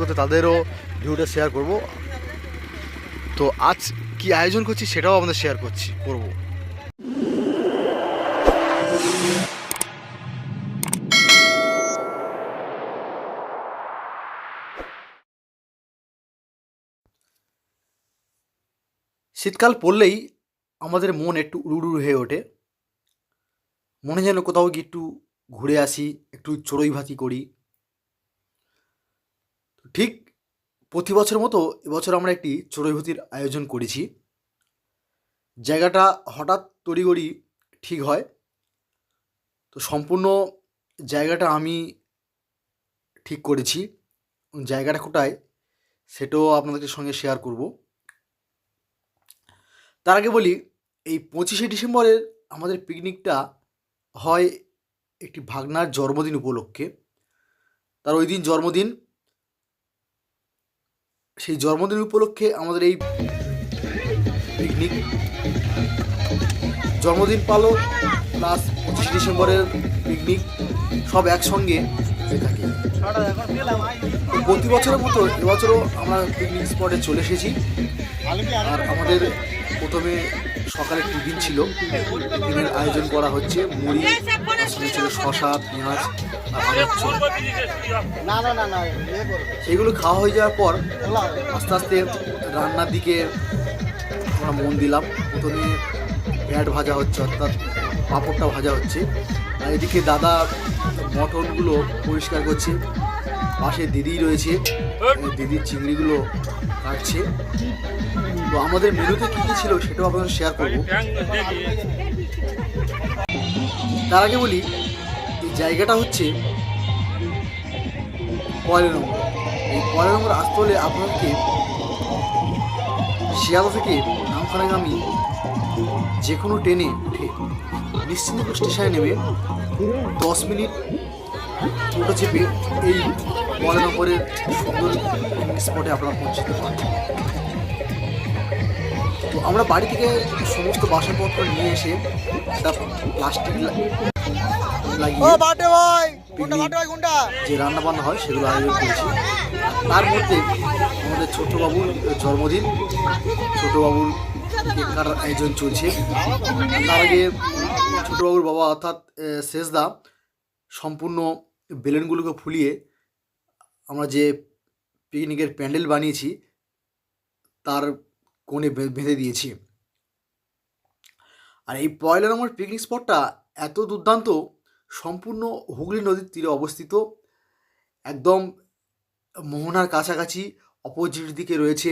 করতে তাদেরও ভিডিওটা শেয়ার করব। তো আজ কি আয়োজন করছি সেটাও আমাদের শেয়ার করছি, করব। শীতকাল পড়লেই আমাদের মন একটু উড়ুড়ু হয়ে ওঠে। মনে যেন কোথাও গিয়ে একটু ঘুরে আসি, একটু চড়ুই ভাতি করি। ঠিক প্রতি বছর মতো এবছর আমরা একটি চড়ুই আয়োজন করেছি। জায়গাটা হঠাৎ তড়িগড়ি ঠিক হয়। তো সম্পূর্ণ জায়গাটা আমি ঠিক করেছি। জায়গাটা কোথায় সেটাও আপনাদের সঙ্গে শেয়ার করব। তার আগে বলি, এই পঁচিশে ডিসেম্বরের আমাদের পিকনিকটা হয় একটি ভাগনার জন্মদিন উপলক্ষে। তার ওই দিন জন্মদিন সেই জন্মদিন উপলক্ষে আমাদের এই পিকনিক জন্মদিন পালন প্লাস পঁচিশে ডিসেম্বরের পিকনিক সব একসঙ্গে থাকে। প্রতি বছরের মতো এবছরও আমরা পিকনিক স্পটে চলে এসেছি। আর আমাদের প্রথমে সকালে টিফিন ছিল। টিফিনের আয়োজন করা হচ্ছে, মুড়ি শশা পেঁয়াজ ইয়ে সেইগুলো খাওয়া হয়ে যাওয়ার পর আস্তে আস্তে রান্নার দিকে আমরা মন দিলাম। প্রথমে প্যাট ভাজা হচ্ছে, অর্থাৎ পাঁপড়টা ভাজা হচ্ছে। আর এদিকে দাদা মটনগুলো পরিষ্কার করছে। পাশে দিদি রয়েছে দিদির চিংড়িগুলো কাটছে। তো আমাদের মেনুতে কী কী ছিল সেটাও আপনাদের শেয়ার করব। তার আগে বলি জায়গাটা হচ্ছে পয়লা নম্বর এই পয়লা নম্বর আসতে হলে আপনাদেরকে শিয়ালদা থেকে নামখানাগামী যে কোনো ট্রেনে উঠে নিশ্চিন্তপুর স্টেশনে নেমে দশ মিনিট টোটো চেপে এই পয়লা নম্বরের সুন্দর স্পটে আপনারা পৌঁছতে পারেন তো আমরা বাড়ি থেকে সমস্ত বাসনপত্র নিয়ে এসে একটা প্লাস্টিক লাগিয়ে ও বাটে ভাই কোনটা বাটে ভাই কোনটা? যে রান্না বান্না হয় সেগুলো আয়োজন করেছি। তার মধ্যে আমাদের ছোট বাবুর জন্মদিন। ছোট বাবুর কেক কাটার আয়োজন চলছে। তার আগে ছোট বাবুর বাবা অর্থাৎ শেষদা সম্পূর্ণ বেলুনগুলোকে ফুলিয়ে আমরা যে পিকনিকের প্যান্ডেল বানিয়েছি তার কোণে বেঁধে দিয়েছি। আর এই পয়লা নম্বর পিকনিক স্পটটা এত দুর্দান্ত সম্পূর্ণ হুগলি নদীর তীরে অবস্থিত। একদম মোহনার কাছাকাছি অপোজিট দিকে রয়েছে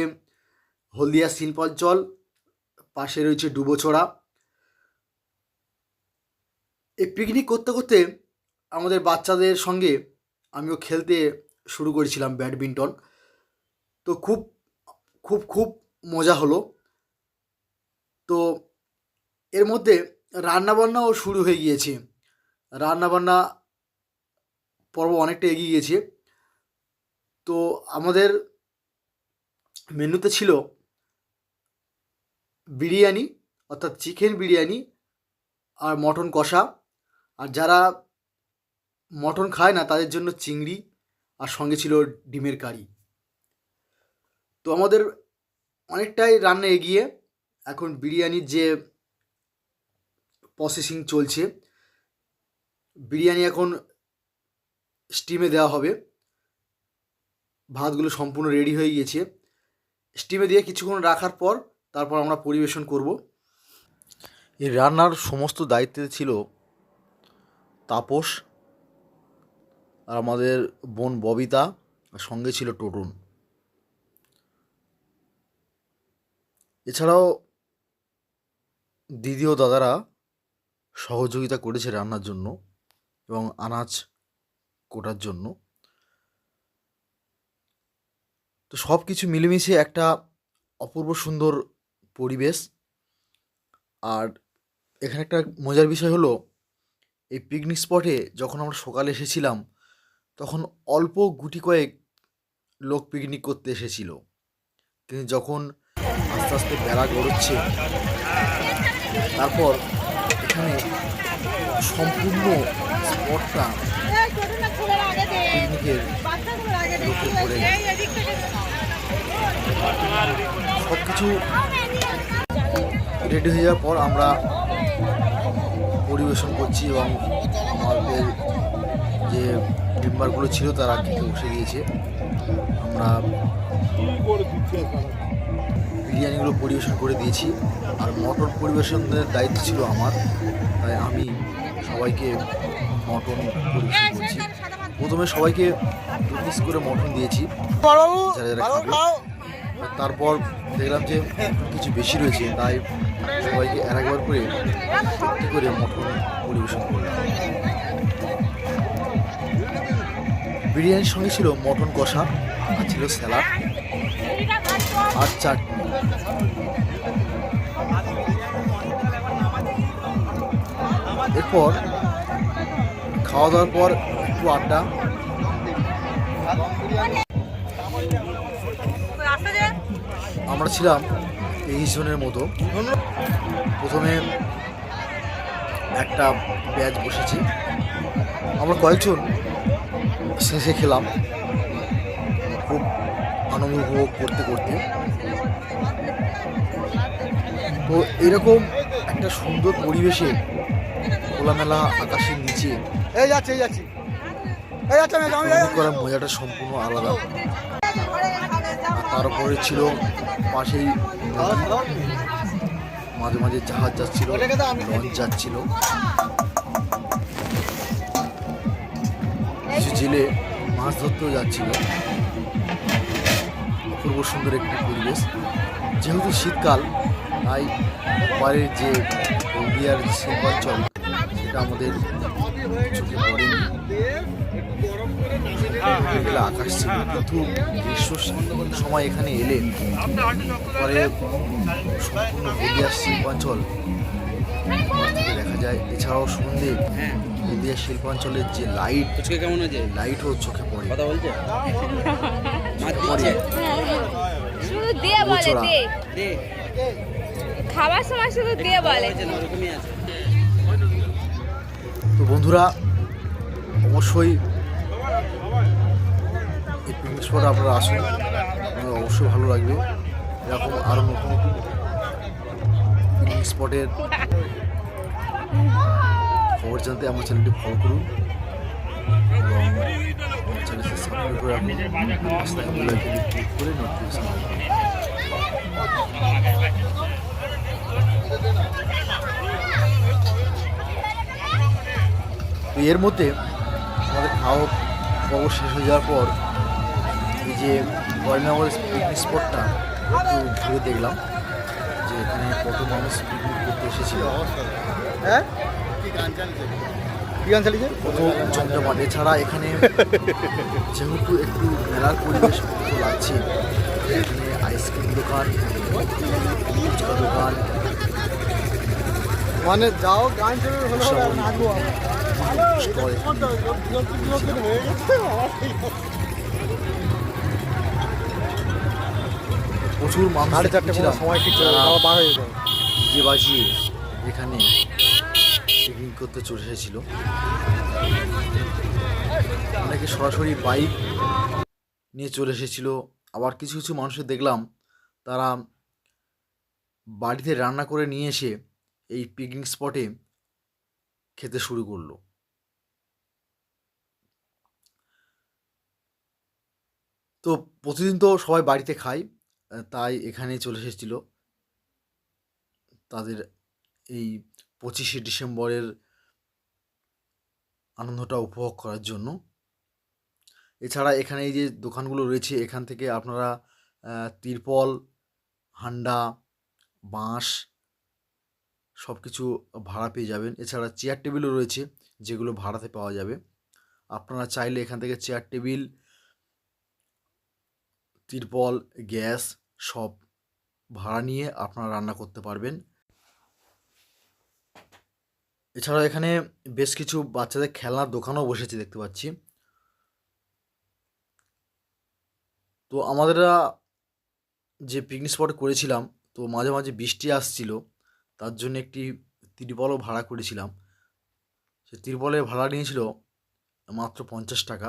হলদিয়া শিল্পাঞ্চল, পাশে রয়েছে ডুবোছড়া। এই পিকনিক করতে করতে আমাদের বাচ্চাদের সঙ্গে আমিও খেলতে শুরু করেছিলাম ব্যাডমিন্টন। তো খুব খুব খুব মজা হলো। তো এর মধ্যে রান্নাবান্নাও শুরু হয়ে গিয়েছে। রান্নাবান্না পর্ব অনেকটা এগিয়ে গিয়েছে। তো আমাদের মেনুতে ছিল বিরিয়ানি, অর্থাৎ চিকেন বিরিয়ানি আর মটন কষা। আর যারা মটন খায় না, তাদের জন্য চিংড়ি আর সঙ্গে ছিল ডিমের কারি। তো আমাদের অনেকটাই রান্না এগিয়ে। এখন বিরিয়ানির যে প্রসেসিং চলছে বিরিয়ানি এখন স্টিমে দেওয়া হবে। ভাতগুলো সম্পূর্ণ রেডি হয়ে গিয়েছে। স্টিমে দিয়ে কিছুক্ষণ রাখার পর তারপর আমরা পরিবেশন করব। এই রান্নার সমস্ত দায়িত্বে ছিল তাপস আর আমাদের বোন ববিতা, আর সঙ্গে ছিল টোটন। এছাড়াও দিদি ও দাদারা সহযোগিতা করেছে রান্নার জন্য। এবং আনাজ কোটার জন্য। তো সব কিছু মিলেমিশে একটা অপূর্ব সুন্দর পরিবেশ। আর এখানে একটা মজার বিষয় হলো, এই পিকনিক স্পটে যখন আমরা সকালে এসেছিলাম, তখন অল্প গুটি কয়েক লোক পিকনিক করতে এসেছিল। কিন্তু যখন আস্তে আস্তে বেলা গড়চ্ছে তারপর এখানে সম্পূর্ণ স্পটটা সব কিছু রেডি হয়ে যাওয়ার পর আমরা পরিবেশন করছি এবং আমাদের যে মেম্বারগুলো ছিল তারা খেতে বসে গিয়েছে। আমরা বিরিয়ানিগুলো পরিবেশন করে দিয়েছি। আর মটন পরিবেশনের দায়িত্ব ছিল আমার তাই আমি সবাইকে মটন পরিবেশন করছি। প্রথমে সবাইকে দু পিস করে মটন দিয়েছি। যারা যারা তারপর দেখলাম যে কিছু বেশি রয়েছে তাই সবাইকে আর একবার করে একটি করে মটন পরিবেশন করলাম। বিরিয়ানির সঙ্গে ছিল মটন কষা আর ছিল স্যালাড আর চাটনি। এরপর খাওয়া দাওয়ার পর একটু আড্ডা। আমরা ছিলাম তেইশ জনের মতো। প্রথমে একটা ব্যাচ বসেছি। আমরা কয়েকজন শেষে খেলাম। খুব আনন্দ উপভোগ করতে করতে। তো এরকম একটা সুন্দর পরিবেশে খোলামেলা আকাশের নিচে। এই যাচ্ছে এই যাচ্ছি। এই যাচ্ছে আমি আমি করার মজাটা সম্পূর্ণ আলাদা। তারপরে ছিল পাশেই। মাঝে মাঝে জাহাজ যাচ্ছিল লঞ্চ যাচ্ছিল। কিছু জেলে মাছ ধরতেও যাচ্ছিল। অপূর্ব সুন্দর একটি পরিবেশ। যেহেতু শীতকাল তাই বাইরের যে হলদিয়ার শিল্পাঞ্চল সেটা আমাদের মেঘলা আকাশ ছিল কিন্তু গ্রীষ্ম সময় এখানে এলে পরে সম্পূর্ণ হলদিয়া শিল্পাঞ্চল। দেখা যায় এছাড়াও সন্ধে হলদিয়া শিল্পাঞ্চলের যে লাইট কেমন আছে লাইটও চোখে পড়ে। কথা বলছে? শুধু দিয়ে বলে খাবার সময় শুধু দিয়ে বলে। ওরকমই আছে? তো বন্ধুরা, অবশ্যই এই পিকনিক স্পটে আপনারা আসুন। আপনাদের অবশ্যই ভালো লাগবে। এরকম আরও নতুন নতুন পিকনিক স্পটের খবর জানতে আমার চ্যানেলটি ফলো করুন। ক্লিক করে নোটিফিকেশন তো এর মধ্যে আমাদের খাওয়া খবর শেষ হয়ে যাওয়ার পর এই যে কয়নাগর পিকনিক স্পটটা একটু ঘুরে দেখলাম যে এখানে কত মানুষ পিকনিক করতে এসেছিল। হ্যাঁ? কি গান চালিয়েছে? কি কত এছাড়া এখানে যেহেতু একটু মেলার পরিবেশ লাগছে এখানে আইসক্রিম দোকান দোকান মানে যাও গান হলে নাচবো প্রচুর মানুষ সাড়ে চারটে সময় ঠিক বার হয়ে ডিজে বাজিয়ে এখানে পিকনিক করতে চলে এসেছিল। অনেকে সরাসরি বাইক নিয়ে চলে এসেছিল। আবার কিছু কিছু মানুষের দেখলাম তারা বাড়িতে রান্না করে নিয়ে এসে এই পিকনিক স্পটে খেতে শুরু করল। তো প্রতিদিন তো সবাই বাড়িতে খায় তাই এখানে চলে এসেছিল। তাদের এই পঁচিশে ডিসেম্বরের আনন্দটা উপভোগ করার জন্য। এছাড়া এখানে এই যে দোকানগুলো রয়েছে, এখান থেকে আপনারা তিরপল, হান্ডা, বাঁশ সব কিছু ভাড়া পেয়ে যাবেন। এছাড়া চেয়ার টেবিলও রয়েছে, যেগুলো ভাড়াতে পাওয়া যাবে। আপনারা চাইলে এখান থেকে চেয়ার টেবিল তিরপল গ্যাস সব ভাড়া নিয়ে আপনারা রান্না করতে পারবেন। এছাড়া এখানে বেশ কিছু বাচ্চাদের খেলনার দোকানও বসেছে দেখতে পাচ্ছি। তো আমাদের যে পিকনিক স্পট করেছিলাম, তো মাঝে মাঝে বৃষ্টি আসছিল, তার জন্য একটি তিরপলও ভাড়া করেছিলাম। সে তিরপলের ভাড়া নিয়েছিল মাত্র পঞ্চাশ টাকা।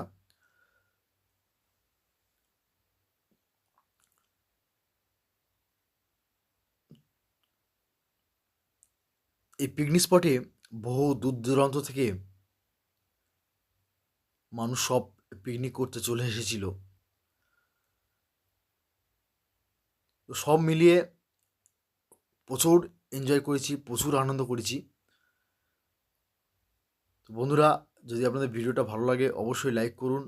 এই পিকনিক স্পটে বহু দূর দূরান্ত থেকে মানুষ সব পিকনিক করতে চলে এসেছিল। তো সব মিলিয়ে প্রচুর এনজয় করেছি, প্রচুর আনন্দ করেছি। তো বন্ধুরা, যদি আপনাদের ভিডিওটা ভালো লাগে, অবশ্যই লাইক করুন।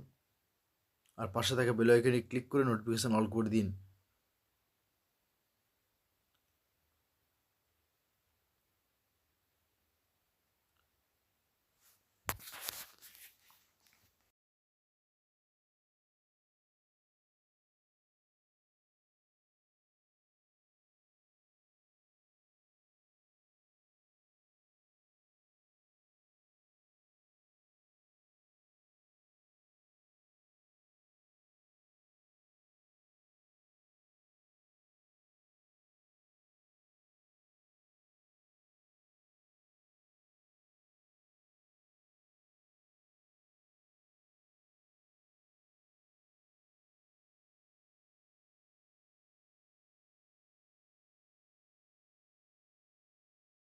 আর পাশে থাকা বেল আইকনে ক্লিক করে নোটিফিকেশান অল করে দিন।